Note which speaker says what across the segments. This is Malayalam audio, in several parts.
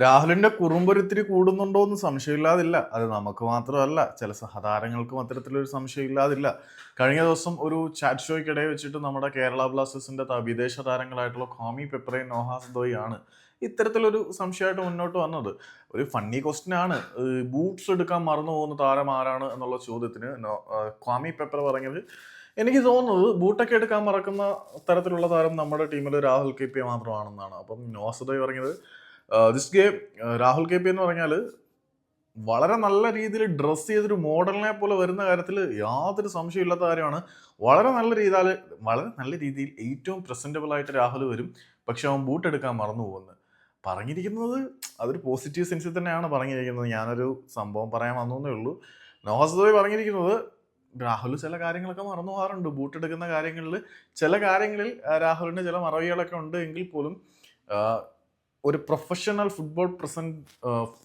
Speaker 1: രാഹുലിന്റെ കുറുമ്പൊരിത്തിരി കൂടുന്നുണ്ടോ എന്ന് സംശയമില്ലാതില്ല. അത് നമുക്ക് മാത്രമല്ല ചില സഹതാരങ്ങൾക്കും അത്തരത്തിലൊരു സംശയമില്ലാതില്ല. കഴിഞ്ഞ ദിവസം ഒരു ചാറ്റ് ഷോയ്ക്കിടെ വെച്ചിട്ട് നമ്മുടെ കേരള ബ്ലാസ്റ്റേഴ്സിന്റെ വിദേശ താരങ്ങളായിട്ടുള്ള കോമി പെപ്പറയും നോഹാസ് ദോയാണ് ഇത്തരത്തിലൊരു സംശയമായിട്ട് മുന്നോട്ട് വന്നത്. ഒരു ഫണ്ണി ക്വസ്റ്റ്യൻ ആണ്. ബൂട്ട്സ് എടുക്കാൻ മറന്നു പോകുന്ന താരം ആരാണ് എന്നുള്ള ചോദ്യത്തിന് ഖാമി പെപ്പർ പറഞ്ഞത്. എനിക്ക് തോന്നുന്നത് ബൂട്ടൊക്കെ എടുക്കാൻ മറക്കുന്ന തരത്തിലുള്ള താരം നമ്മുടെ ടീമിൽ രാഹുൽ കെ പി മാത്രമാണെന്നാണ്. അപ്പം നോസദോയ് പറഞ്ഞത് this game Rahul K P എന്ന് പറഞ്ഞാൽ വളരെ നല്ല രീതിയിൽ ഡ്രസ്സ് ചെയ്തൊരു മോഡലിനെ പോലെ വരുന്ന കാര്യത്തിൽ യാതൊരു സംശയമില്ലാത്ത കാര്യമാണ്. വളരെ നല്ല രീതിയിൽ വളരെ നല്ല രീതിയിൽ ഏറ്റവും പ്രസന്റബിൾ ആയിട്ട് രാഹുൽ വരും. പക്ഷെ അവൻ ബൂട്ട് എടുക്കാൻ മറന്നു പോകുന്നത് പറഞ്ഞിരിക്കുന്നത് അതൊരു പോസിറ്റീവ് സെൻസിൽ തന്നെയാണ് പറഞ്ഞിരിക്കുന്നത്. ഞാനൊരു സംഭവം പറയാൻ വന്നേ ഉള്ളൂ. നോഹസദോയ് പറഞ്ഞിരിക്കുന്നത് രാഹുൽ ചില കാര്യങ്ങളൊക്കെ മറന്നു പോകാറുണ്ട്. ബൂട്ട് എടുക്കുന്ന കാര്യങ്ങളിൽ ചില കാര്യങ്ങളിൽ രാഹുലിന് ചില മറവികളൊക്കെ ഉണ്ട് എങ്കിൽ പോലും ഒരു പ്രൊഫഷണൽ ഫുട്ബോൾ പ്രസന്റ്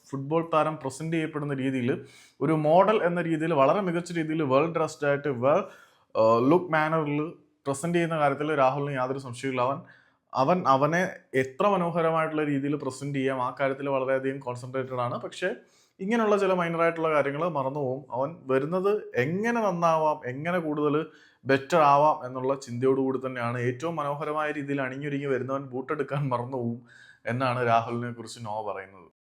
Speaker 1: ഫുട്ബോൾ താരം പ്രസന്റ് ചെയ്യപ്പെടുന്ന രീതിയിൽ ഒരു മോഡൽ എന്ന രീതിയിൽ വളരെ മികച്ച രീതിയിൽ വെൽ ഡ്രസ്ഡ് ആയിട്ട് വെൽ ലുക്ക് മാനറിൽ പ്രസന്റ് ചെയ്യുന്ന കാര്യത്തിൽ രാഹുലിന് യാതൊരു സംശയമില്ല അവൻ അവൻ അവനെ എത്ര മനോഹരമായിട്ടുള്ള രീതിയിൽ പ്രസന്റ് ചെയ്യാം ആ കാര്യത്തിൽ വളരെയധികം കോൺസെൻട്രേറ്റഡ് ആണ്. പക്ഷേ ഇങ്ങനെയുള്ള ചില മൈനറായിട്ടുള്ള കാര്യങ്ങൾ മറന്നുപോകും അവൻ വരുന്നത് എങ്ങനെ നന്നാവാം എങ്ങനെ കൂടുതൽ ബെറ്റർ ആവാം എന്നുള്ള ചിന്തയോടുകൂടി തന്നെയാണ്. ഏറ്റവും മനോഹരമായ രീതിയിൽ അണിഞ്ഞൊരുങ്ങി വരുന്നവൻ ബൂട്ടെടുക്കാൻ മറന്നു പോകും എന്നാണ് രാഹുലിനെ കുറിച്ച് നോ പറയുന്നത്.